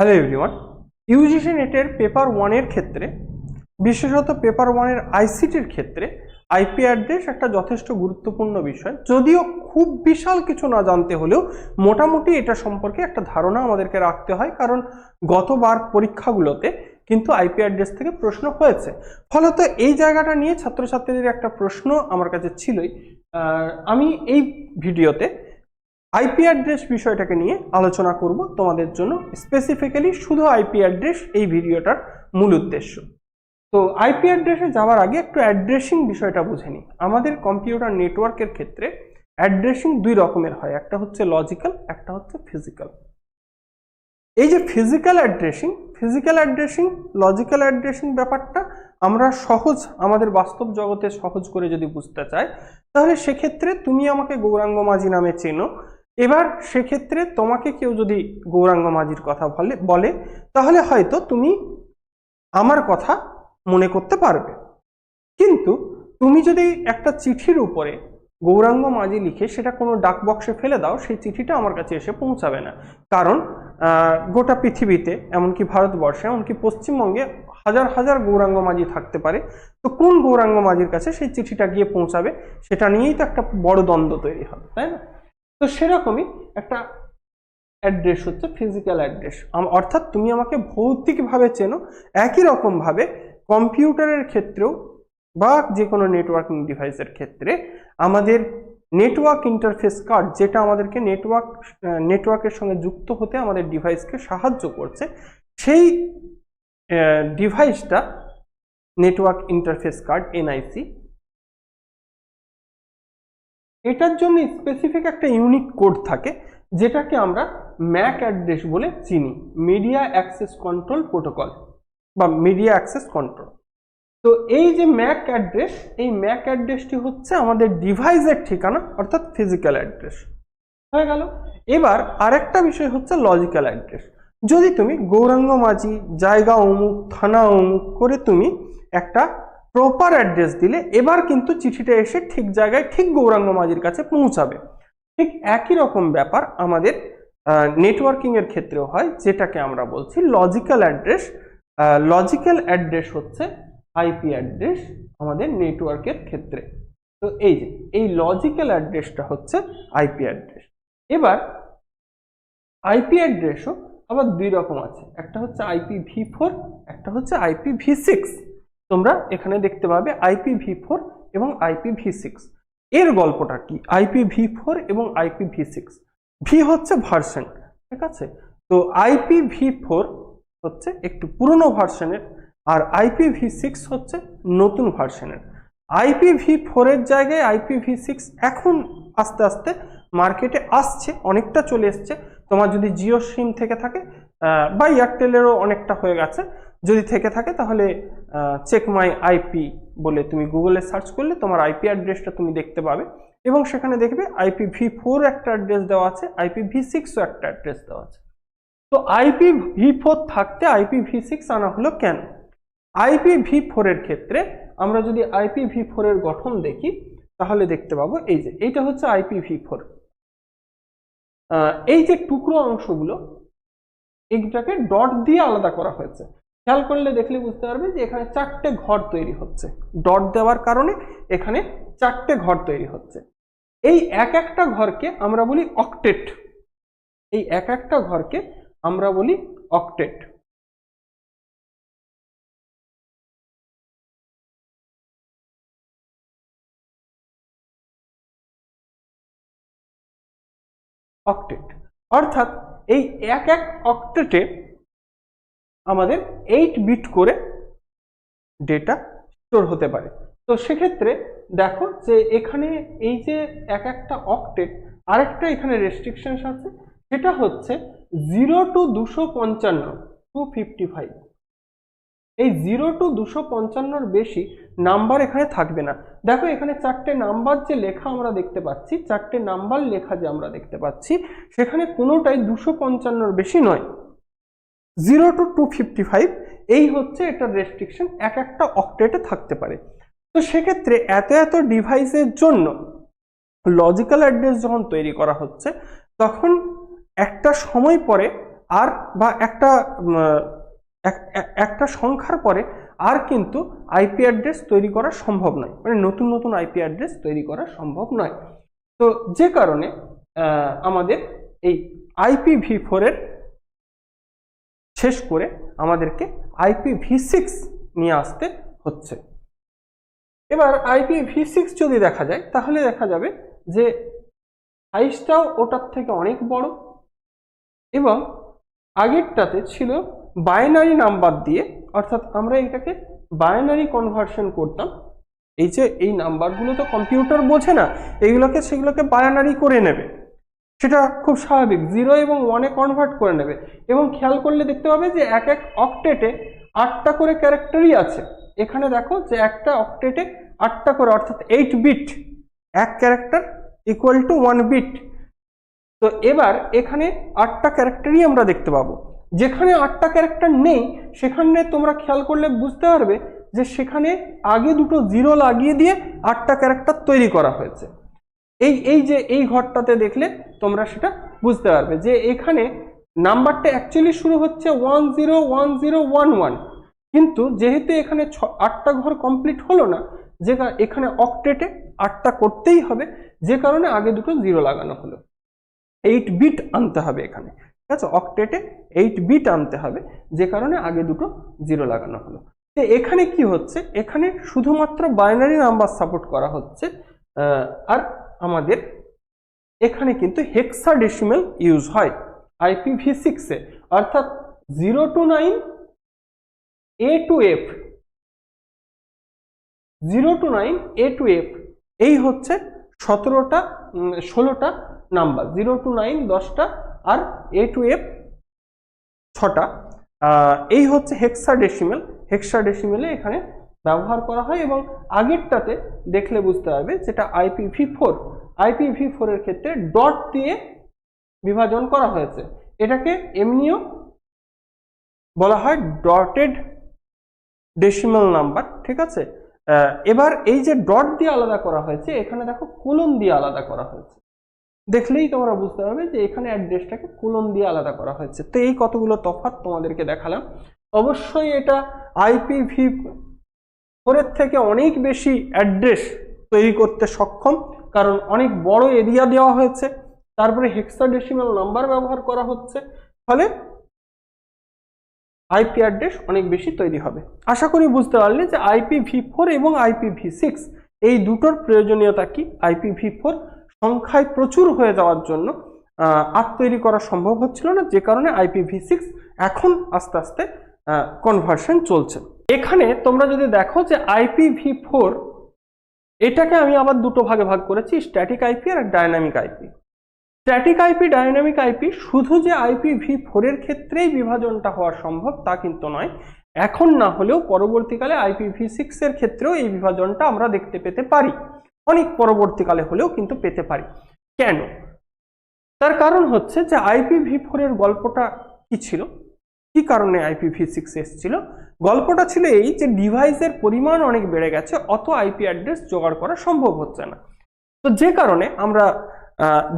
Hello everyone UGC নেটের paper ওয়ানের ক্ষেত্রে, বিশেষত পেপার ওয়ানের আইসিটির ক্ষেত্রে আইপি অ্যাড্রেস একটা যথেষ্ট গুরুত্বপূর্ণ বিষয়। যদিও খুব বিশাল কিছু না জানতে হলেও মোটামুটি এটা সম্পর্কে একটা ধারণা আমাদেরকে রাখতে হয়, কারণ গতবার পরীক্ষাগুলোতে কিন্তু আইপি অ্যাড্রেস থেকে প্রশ্ন হয়েছে। ফলত এই জায়গাটা নিয়ে ছাত্রছাত্রীদের একটা প্রশ্ন আমার কাছে ছিলই। আমি এই ভিডিওতে আইপি অ্যাড্রেস বিষয়টাকে নিয়ে আলোচনা করব তোমাদের জন্য স্পেসিফিক্যালি শুধু আইপি অ্যাড্রেস এই ভিডিওটার মূল উদ্দেশ্য। তো আইপি অ্যাড্রেসে যাওয়ার আগে একটু অ্যাড্রেসিং বিষয়টা বুঝে নিই। আমাদের কম্পিউটার নেটওয়ার্কের ক্ষেত্রে অ্যাড্রেসিং দুই রকমের হয়, একটা হচ্ছে লজিক্যাল একটা হচ্ছে ফিজিক্যাল এই যে physical addressing physical addressing logical addressing ব্যাপারটা আমরা সহজ, আমাদের বাস্তব জগতে সহজ করে যদি বুঝতে চাই, তাহলে সেক্ষেত্রে তুমি আমাকে গৌরাঙ্গ মাঝি নামে চেনো। এবার সেক্ষেত্রে তোমাকে কেউ যদি গৌরাঙ্গ মাঝির কথা বলে বলে, তাহলে হয়তো তুমি আমার কথা মনে করতে পারবে। কিন্তু তুমি যদি একটা চিঠির উপরে গৌরাঙ্গ মাঝি লিখে সেটা কোনো ডাক বক্সে ফেলে দাও, সেই চিঠিটা আমার কাছে এসে পৌঁছাবে না। কারণ গোটা পৃথিবীতে, এমনকি ভারতবর্ষে, এমনকি পশ্চিমবঙ্গে হাজার হাজার গৌরাঙ্গ মাঝি থাকতে পারে। তো কোন গৌরাঙ্গ মাঝির কাছে সেই চিঠিটা গিয়ে পৌঁছাবে, সেটা নিয়েই তো একটা বড় দ্বন্দ্ব তৈরি হবে, তাই না? তো সেরকমই একটা অ্যাড্রেস হচ্ছে ফিজিক্যাল অ্যাড্রেস অর্থাৎ তুমি আমাকে ভৌতিকভাবে চেনো, একই রকমভাবে কম্পিউটারের ক্ষেত্রেও বা যে কোনো নেটওয়ার্কিং ডিভাইসের ক্ষেত্রে আমাদের নেটওয়ার্ক ইন্টারফেস কার্ড যেটা আমাদেরকে নেটওয়ার্ক নেটওয়ার্কের সঙ্গে যুক্ত হতে আমাদের ডিভাইসকে সাহায্য করছে, সেই ডিভাইসটা নেটওয়ার্ক ইন্টারফেস কার্ড এনআইসি এটার জন্য স্পেসিফিক একটা ইউনিক কোড থাকে, যেটাকে আমরা ম্যাক অ্যাড্রেস বলে চিনি মিডিয়া অ্যাক্সেস কন্ট্রোল প্রোটোকল বা মিডিয়া অ্যাক্সেস কন্ট্রোল তো এই যে ম্যাক অ্যাড্রেস এই ম্যাক অ্যাড্রেসটি হচ্ছে আমাদের ডিভাইসের ঠিকানা, অর্থাৎ ফিজিক্যাল অ্যাড্রেস হয়ে গেল। এবার আরেকটা বিষয় হচ্ছে লজিক্যাল অ্যাড্রেস যদি তুমি গৌরাঙ্গ মাঝি, জায়গা অমুক, থানা অমুক করে তুমি একটা প্রপার অ্যাড্রেস দিলে এবার কিন্তু চিঠিটা এসে ঠিক জায়গায়, ঠিক গৌরাঙ্গ মাঝির কাছে পৌঁছাবে। ঠিক একই রকম ব্যাপার আমাদের নেটওয়ার্কিং এর ক্ষেত্রেও হয়, যেটাকে আমরা বলছি লজিক্যাল অ্যাড্রেস লজিক্যাল অ্যাড্রেস হচ্ছে আইপি অ্যাড্রেস আমাদের নেটওয়ার্কের ক্ষেত্রে। তো এই যে, এই লজিক্যাল অ্যাড্রেসটা হচ্ছে আইপি অ্যাড্রেস এবার আইপি অ্যাড্রেসও আবার দুই রকম আছে। একটা হচ্ছে আইপি ভি ফোর একটা হচ্ছে আইপি ভি সিক্স তোমরা এখানে দেখতে পাবে আইপি ভি ফোর এবং আইপি ভি সিক্স এর গল্পটা কি? আইপি ভি ফোর এবং আইপি ভি সিক্স ভি হচ্ছে ভার্সন ঠিক আছে? তো আইপি ভি ফোর হচ্ছে একটু পুরনো ভার্সনের আর আইপি ভি সিক্স হচ্ছে নতুন ভার্সনের আইপি ভি ফোরের জায়গায় আইপি ভি সিক্স এখন আস্তে আস্তে মার্কেটে আসছে, অনেকটা চলে এসছে। তোমার যদি জিও সিম থেকে থাকে বা এয়ারটেলেরও অনেকটা হয়ে গেছে। যদি থেকে থাকে, তাহলে চেক মাই আইপি বলে তুমি গুগলে সার্চ করলে তোমার আইপি অ্যাড্রেসটা তুমি দেখতে পাবে এবং সেখানে দেখবে আইপি ভি ফোর একটা অ্যাড্রেস দেওয়া আছে আইপি ভি সিক্সও একটা অ্যাড্রেস দেওয়া আছে। তো আইপি ভি ফোর থাকতে আইপি ভি সিক্স আনা হলো কেন? আইপি ভি ফোরের ক্ষেত্রে আমরা যদি আইপি ভি ফোরের গঠন দেখি, তাহলে দেখতে পাবো এই যে, এইটা হচ্ছে আইপি ভি ফোর এই যে টুকরো অংশগুলো, এইটাকে ডট দিয়ে আলাদা করা হয়েছে। খেয়াল করলে দেখলে বুঝতে পারবে যে এখানে চারটে ঘর তৈরি হচ্ছে। ডট দেওয়ার কারণে এখানে চারটে ঘর তৈরি হচ্ছে। এই এক একটা ঘরকে আমরা বলি অক্টেট। এই এক একটা ঘরকে আমরা বলি অক্টেট। অক্টেট। অর্থাৎ এই এক এক অক্টেটে আমাদের এইট বিট করে ডেটা স্টোর হতে পারে। তো সেক্ষেত্রে দেখো যে এখানে এই যে এক একটা অক্টেট আরেকটা এখানে রেস্ট্রিকশনস আছে, সেটা হচ্ছে জিরো টু দুশো পঞ্চান্ন টু ফিফটি ফাইভ এই জিরো টু দুশো পঞ্চান্নর বেশি নাম্বার এখানে থাকবে না। দেখো এখানে চারটে নাম্বার যে লেখা আমরা দেখতে পাচ্ছি, চারটে নাম্বার লেখা যে আমরা দেখতে পাচ্ছি, সেখানে কোনোটাই দুশো পঞ্চান্নর বেশি নয়। Zero two two fifty five এই হচ্ছে এটার রেস্ট্রিকশন এক একটা অক্টেটে থাকতে পারে। তো সেক্ষেত্রে এত এত ডিভাইসের জন্য লজিক্যাল অ্যাড্রেস যখন তৈরি করা হচ্ছে, তখন একটা সময় পরে আর বা একটা একটা সংখ্যার পরে আর কিন্তু আইপি অ্যাড্রেস তৈরি করা সম্ভব নয়। মানে নতুন নতুন আইপি অ্যাড্রেস তৈরি করা সম্ভব নয়। তো যে কারণে আমাদের এই আইপিভি ফোরের শেষ করে আমাদেরকে আইপিভি সিক্স নিয়ে আসতে হচ্ছে। এবার আইপিভি সিক্স যদি দেখা যায়, তাহলে দেখা যাবে যে সাইজটাও ওটার থেকে অনেক বড় এবং আগেরটাতে ছিল বাইনারি নাম্বার দিয়ে, অর্থাৎ আমরা এটাকে বাইনারি কনভার্সন করতাম। এই যে এই নাম্বারগুলো তো কম্পিউটার বোঝে না এইগুলোকে সেগুলোকে বাইনারি করে নেবে। সেটা খুব স্বাভাবিক। জিরো এবং ওয়ানে কনভার্ট করে নেবে। এবং খেয়াল করলে দেখতে পাবে যে এক এক অকটেটে আটটা করে ক্যারেক্টারই আছে। এখানে দেখো যে একটা অকটেটে আটটা করে, অর্থাৎ এইট বিট এক character equal to one bit তো এবার এখানে আটটা ক্যারেক্টারই আমরা দেখতে পাবো। যেখানে আটটা ক্যারেক্টার নেই, সেখানে তোমরা খেয়াল করলে বুঝতে পারবে যে সেখানে আগে দুটো জিরো লাগিয়ে দিয়ে আটটা ক্যারেক্টার তৈরি করা হয়েছে। এই এই যে এই ঘরটাতে দেখলে তোমরা সেটা বুঝতে পারবে যে এখানে নাম্বারটা অ্যাকচুয়ালি শুরু হচ্ছে one zero one zero one one. কিন্তু যেহেতু এখানে ছ, আটটা ঘর কমপ্লিট হলো না, যে এখানে অক্টেটে আটটা করতেই হবে, যে কারণে আগে দুটো জিরো লাগানো হলো। এইট বিট আনতে হবে এখানে, ঠিক আছে? অক্টেটে এইট বিট আনতে হবে, যে কারণে আগে দুটো জিরো লাগানো হলো। তো এখানে কি হচ্ছে? এখানে শুধুমাত্র বাইনারি নাম্বার সাপোর্ট করা হচ্ছে আর আমাদের এখানে কিন্তু হেক্সাডেসিমাল ইউজ হয় আইপিভি সিক্সে অর্থাৎ zero two nine A two F zero two nine A two F এই হচ্ছে সতেরোটা ষোলোটা নাম্বার জিরো টু নাইন দশটা আর এ টু এফ ছটা। এই হচ্ছে হেক্সাডেসিমেল হেক্সাডেসিমেলে এখানে ব্যবহার করা হয় এবং আগেরটাতে দেখলে বুঝতে পারবে যেটা আইপিভি ফোর আইপিভি ফোরের ক্ষেত্রে ডট দিয়ে বিভাজন করা হয়েছে। এটাকে এমনিও বলা হয় ডটেড ডেসিমাল নাম্বার ঠিক আছে? এবার এই যে ডট দিয়ে আলাদা করা হয়েছে, এখানে দেখো কোলন দিয়ে আলাদা করা হয়েছে। দেখলেই তোমরা বুঝতে পারবে যে এখানে অ্যাড্রেসটাকে কোলন দিয়ে আলাদা করা হয়েছে। তো এই কতগুলো তফাৎ তোমাদেরকে দেখালাম। অবশ্যই এটা আইপিভি ফোরের থেকে অনেক বেশি অ্যাড্রেস তৈরি করতে সক্ষম, কারণ অনেক বড় এরিয়া দেওয়া হয়েছে। তারপরে হেক্সাডেসিমাল নাম্বার ব্যবহার করা হচ্ছে, ফলে আইপি অ্যাড্রেস অনেক বেশি তৈরি হবে। আশা করি বুঝতে পারলে যে আইপি ভি ফোর এবং আইপিভি সিক্স এই দুটোর প্রয়োজনীয়তা কি? আইপিভি ফোর সংখ্যায় প্রচুর হয়ে যাওয়ার জন্য আর তৈরি করা সম্ভব হচ্ছিল না, যে কারণে আইপি ভি সিক্স এখন আস্তে আস্তে কনভার্সন চলছে। এখানে তোমরা যদি দেখো যে আইপিভি ফোর এটাকে আমি আবার দুটো ভাগে ভাগ করেছি স্ট্যাটিক আইপি আর dynamic IP static IP dynamic IP শুধু যে আইপিভি ফোরের ক্ষেত্রেই বিভাজনটা হওয়া সম্ভব, তা কিন্তু নয়। এখন না হলেও পরবর্তীকালে আইপিভি সিক্স এর ক্ষেত্রেও এই বিভাজনটা আমরা দেখতে পেতে পারি। অনেক পরবর্তীকালে হলেও কিন্তু পেতে পারি। কেন? তার কারণ হচ্ছে যে আইপি আইপিভি ফোরের গল্পটা কি ছিল? কি কারণে আইপিভি সিক্স এসেছিল? গল্পটা ছিল এই যে ডিভাইসের পরিমাণ অনেক বেড়ে গেছে, অত আইপি অ্যাড্রেস জোগাড় করা সম্ভব হচ্ছে না। তো যে কারণে আমরা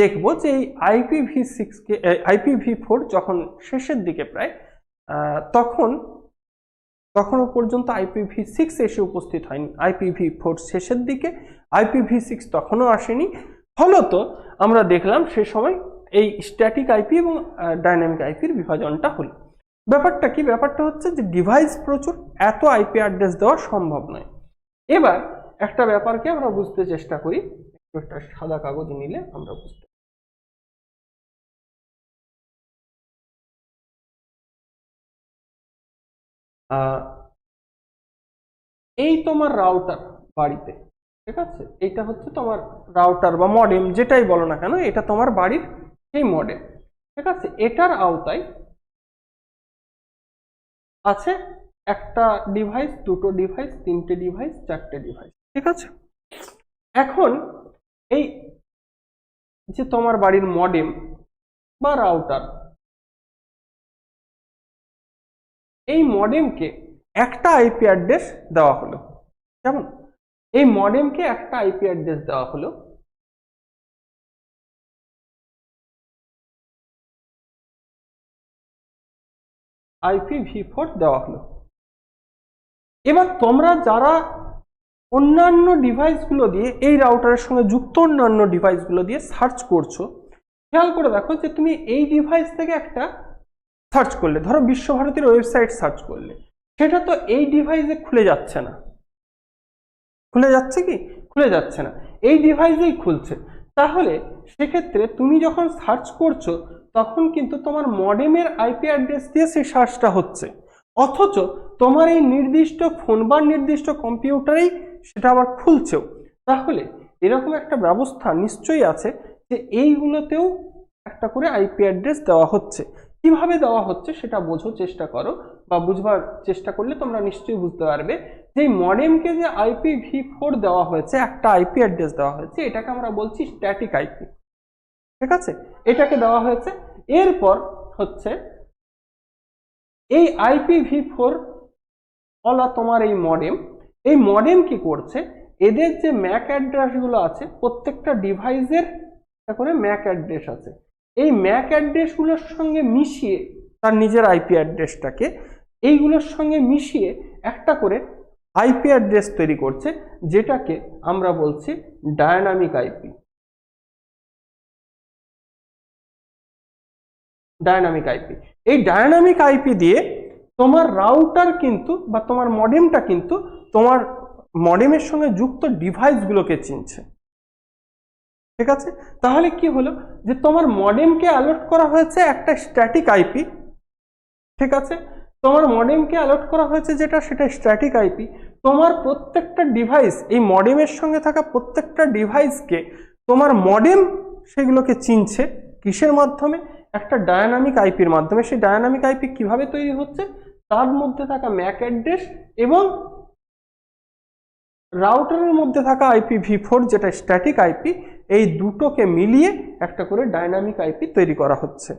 দেখব যে এই আইপিভি সিক্সকে আইপিভি ফোর যখন শেষের দিকে প্রায় তখন, তখনও পর্যন্ত আইপিভি সিক্স এসে উপস্থিত হয়নি। আইপিভি ফোর শেষের দিকে আইপিভি সিক্স তখনও আসেনি। ফলত আমরা দেখলাম সে সময় এই স্ট্যাটিক আইপি এবং ডাইনামিক আইপির বিভাজনটা হলো। ব্যাপারটা কি? ব্যাপারটা হচ্ছে যে ডিভাইস প্রচুর এত আইপি অ্যাড্রেস দেওয়া সম্ভব নয়। এবার একটা ব্যাপারকে আমরা বুঝতে চেষ্টা করি। একটু সাদা কাগজ নিলে আমরা বুঝতে এই তোমার রাউটার বাড়িতে, ঠিক আছে? এইটা হচ্ছে তোমার রাউটার বা মডেম যেটাই বলো না কেন, এটা তোমার বাড়ির সেই মডেম ঠিক আছে? এটার আওতায় আছে একটা ডিভাইস দুটো ডিভাইস তিনটে ডিভাইস চারটে ডিভাইস ঠিক আছে? এখন এই যে তোমার বাড়ির মডেম বা রাউটার এই মডেমকে একটা আইপি অ্যাড্রেস দেওয়া হলো। কেমন? এই মডেমকে একটা আইপি অ্যাড্রেস দেওয়া হলো আইপিভি ফোর দেওয়া হলো। এবার তোমরা যারা অন্যান্য ডিভাইসগুলো দিয়ে এই রাউটারের সঙ্গে যুক্ত অন্যান্য ডিভাইসগুলো দিয়ে সার্চ করছ, খেয়াল করে দেখো যে তুমি এই ডিভাইস থেকে একটা সার্চ করলে, ধরো বিশ্বভারতীর ওয়েবসাইট সার্চ করলে, সেটা তো এই ডিভাইসে খুলে যাচ্ছে না। খুলে যাচ্ছে কি? খুলে যাচ্ছে না। এই ডিভাইসেই খুলছে। তাহলে সেক্ষেত্রে তুমি যখন সার্চ করছ, তখন কিন্তু তোমার মডেমের আইপি অ্যাড্রেস দিয়ে সেই সার্চটা হচ্ছে। অথচ তোমার এই নির্দিষ্ট ফোন বা নির্দিষ্ট কম্পিউটারেই সেটা আবার খুলছেও। তাহলে এরকম একটা ব্যবস্থা নিশ্চয়ই আছে যে এইগুলোতেও একটা করে আইপি অ্যাড্রেস দেওয়া হচ্ছে। কীভাবে দেওয়া হচ্ছে সেটা বোঝো চেষ্টা করো বা বুঝবার চেষ্টা করলে তোমরা নিশ্চয়ই বুঝতে পারবে। যে মডেমকে যে আইপি ভি ফোর দেওয়া হয়েছে, একটা আইপি অ্যাড্রেস দেওয়া হয়েছে, এটাকে আমরা বলছি স্ট্যাটিক আইপি। ঠিক আছে? এটাকে দেওয়া হয়েছে। এরপর হচ্ছে এই আইপি ভি ফোর অলা তোমার এই মডেম। এই মডেম কি করছে? এদের যে ম্যাক অ্যাড্রেসগুলো আছে, প্রত্যেকটা ডিভাইসের করে ম্যাক অ্যাড্রেস আছে। এই ম্যাক অ্যাড্রেসগুলোর সঙ্গে মিশিয়ে তার নিজের আইপি অ্যাড্রেসটাকে এইগুলোর সঙ্গে মিশিয়ে একটা করে আইপি অ্যাড্রেস তৈরি করছে, যেটাকে আমরা বলছি ডায়নামিক আইপি ডায়নামিক আইপি এই ডায়নামিক আইপি দিয়ে তোমার রাউটার কিন্তু বা তোমার মডেমটা কিন্তু তোমার মডেমের সঙ্গে যুক্ত ডিভাইসগুলোকে চিনছে। ঠিক আছে? তাহলে কি হলো? যে তোমার মডেমকে অ্যালার্ট করা হয়েছে একটা স্ট্যাটিক আইপি ঠিক আছে? তোমার মডেমকে অ্যালার্ট করা হয়েছে যেটা, সেটা স্ট্যাটিক আইপি তোমার প্রত্যেকটা ডিভাইস এই মডেমের সঙ্গে থাকা প্রত্যেকটা ডিভাইসকে তোমার মডেম সেগুলোকে চিনছে কিসের মাধ্যমে? একটা ডায়নামিক আইপির মাধ্যমে। সেই ডায়নামিক আইপি কীভাবে তৈরি হচ্ছে? তার মধ্যে থাকা ম্যাক অ্যাড্রেস এবং রাউটারের মধ্যে থাকা আইপি ভি ফোর যেটা স্ট্যাটিক আইপি এই দুটোকে মিলিয়ে একটা করে ডায়নামিক আইপি তৈরি করা হচ্ছে।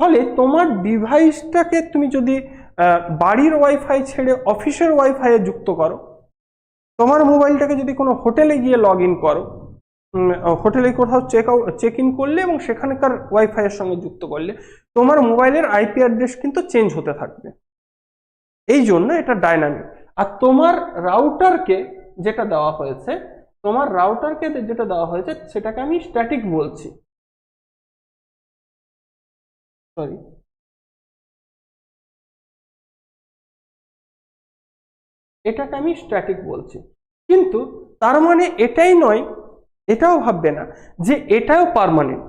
ফলে তোমার ডিভাইসটাকে তুমি যদি বাড়ির ওয়াইফাই ছেড়ে অফিসের ওয়াইফাইয়ে যুক্ত করো, তোমার মোবাইলটাকে যদি কোনো হোটেলে গিয়ে লগ ইন করো হোটেলে কোথাও চেক আউট চেক ইন করলে এবং সেখানকার ওয়াইফাইয়ের সঙ্গে যুক্ত করলে, তোমার মোবাইলের আইপি অ্যাড্রেস কিন্তু চেঞ্জ হতে থাকবে। এই জন্য এটা ডাইনামিক আর তোমার রাউটারকে যেটা দেওয়া হয়েছে তোমার রাউটারকে যেটা দেওয়া হয়েছে, সেটাকে আমি স্ট্যাটিক বলছি। সরি এটাকে আমি স্ট্যাটিক বলছি। কিন্তু তার মানে এটাই নয়, এটাও ভাববে না যে এটাও পার্মানেন্ট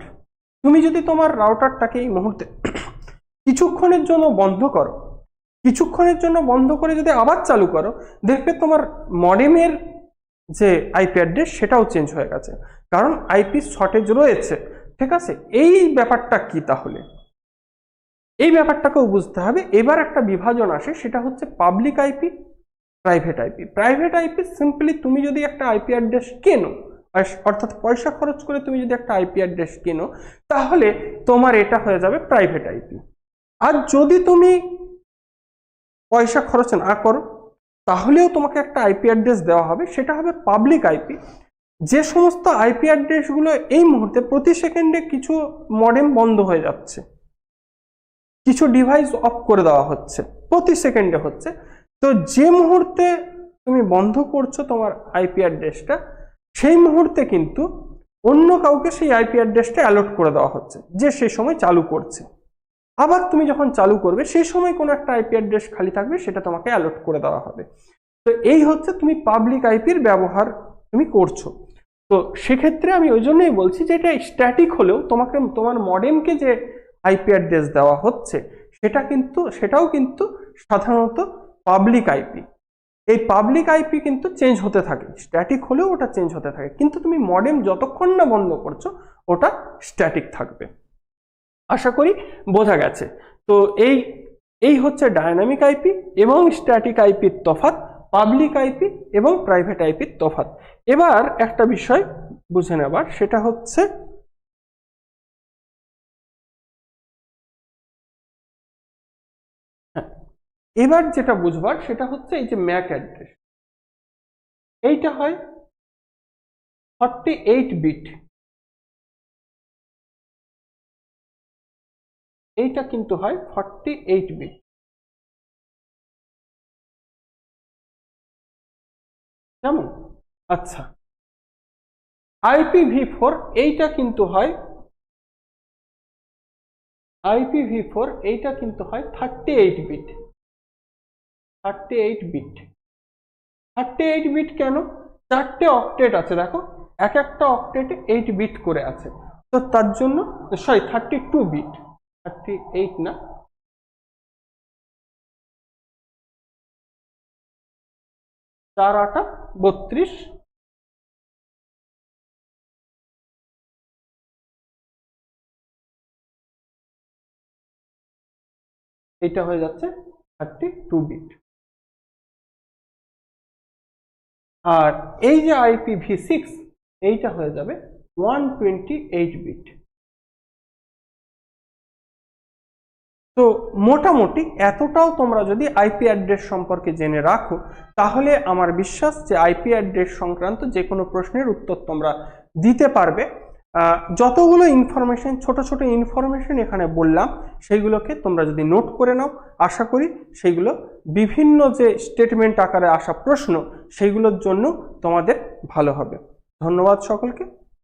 তুমি যদি তোমার রাউটারটাকে এই মুহূর্তে কিছুক্ষণের জন্য বন্ধ করো, কিছুক্ষণের জন্য বন্ধ করে যদি আবার চালু করো, দেখবে তোমার মডেমের যে আইপি অ্যাড্রেস সেটাও চেঞ্জ হয়ে গেছে। কারণ আইপি শর্টেজ রয়েছে। ঠিক আছে? এই ব্যাপারটা কি তাহলে? এই ব্যাপারটাকেও বুঝতে হবে। এবার একটা বিভাজন আসে, সেটা হচ্ছে public IP private IP private IP simply তুমি যদি একটা আইপি অ্যাড্রেস কেনো অর্থাৎ পয়সা খরচ করে তুমি যদি একটা আইপি অ্যাড্রেস কেনো, তাহলে তোমার এটা হয়ে যাবে প্রাইভেট আইপি আর যদি তুমি পয়সা খরচ না করো তাহলেও তোমাকে একটা আইপি অ্যাড্রেস দেওয়া হবে, সেটা হবে পাবলিক আইপি যে সমস্ত আইপি অ্যাড্রেসগুলো এই মুহূর্তে প্রতি সেকেন্ডে কিছু মডেম বন্ধ হয়ে যাচ্ছে, কিছু ডিভাইস অফ করে দেওয়া হচ্ছে, প্রতি সেকেন্ডে হচ্ছে। তো যে মুহূর্তে তুমি বন্ধ করছ তোমার আইপি অ্যাড্রেসটা সেই মুহূর্তে কিন্তু অন্য কাউকে সেই আইপি অ্যাড্রেসটা অ্যালট করে দেওয়া হচ্ছে, যে সেই সময় চালু করছে। আবার তুমি যখন চালু করবে, সেই সময় কোনো একটা আইপি অ্যাড্রেস খালি থাকবে, সেটা তোমাকে অ্যালট করে দেওয়া হবে। তো এই হচ্ছে তুমি পাবলিক আইপির ব্যবহার তুমি করছ। তো সেক্ষেত্রে আমি ওই জন্যই বলছি যে এটা স্ট্যাটিক হলেও তোমাকে, তোমার মডেমকে যে আইপি অ্যাড্রেস দেওয়া হচ্ছে, সেটা কিন্তু, সেটাও কিন্তু সাধারণত পাবলিক আইপি এই পাবলিক আইপি কিন্তু চেঞ্জ হতে থাকে। স্ট্যাটিক হলেও ওটা চেঞ্জ হতে থাকে। কিন্তু তুমি মডেম যতক্ষণ না বন্ধ করছ, ওটা স্ট্যাটিক থাকবে। আশা করি বোঝা গেছে। তো এই এই হচ্ছে ডায়নামিক আইপি এবং স্ট্যাটিক আইপির তফাৎ পাবলিক আইপি এবং প্রাইভেট আইপির তফাৎ। এবার একটা বিষয় বুঝে নেবার সেটা হচ্ছে হ্যাঁ, এবার যেটা বুঝবার সেটা হচ্ছে এই যে ম্যাক অ্যাড্রেস এইটা হয় ফর্টি এইট বিট এইটা কিন্তু হয় ফর্টি এইট বিট কেমন? আচ্ছা। আইপিভি ফোর এইটা কিন্তু হয় আইপিভি ফোর এইটা কিন্তু হয় thirty eight bit thirty eight bit thirty eight bit কেন? চারটে অপডেট আছে, দেখো। এক একটা অকটেটে এইট বিট করে আছে। তো তার জন্য sorry thirty two bit thirty eight না চার আটা, বত্রিশ। এটা হয়ে যাচ্ছে থার্টি টু বিট আর এই যে আইপিভি সিক্স এইটা হয়ে যাবে ওয়ান টোয়েন্টি এইট বিট তো মোটামুটি এতটাও তোমরা যদি আইপি অ্যাড্রেস সম্পর্কে জেনে রাখো, তাহলে আমার বিশ্বাস যে আইপি অ্যাড্রেস সংক্রান্ত যে কোনো প্রশ্নের উত্তর তোমরা দিতে পারবে। যতগুলো ইনফরমেশন ছোট ছোট ইনফরমেশন এখানে বললাম, সেইগুলোকে তোমরা যদি নোট করে নাও, আশা করি সেইগুলো বিভিন্ন যে স্টেটমেন্ট আকারে আসা প্রশ্ন, সেইগুলোর জন্য তোমাদের ভালো হবে। ধন্যবাদ সকলকে।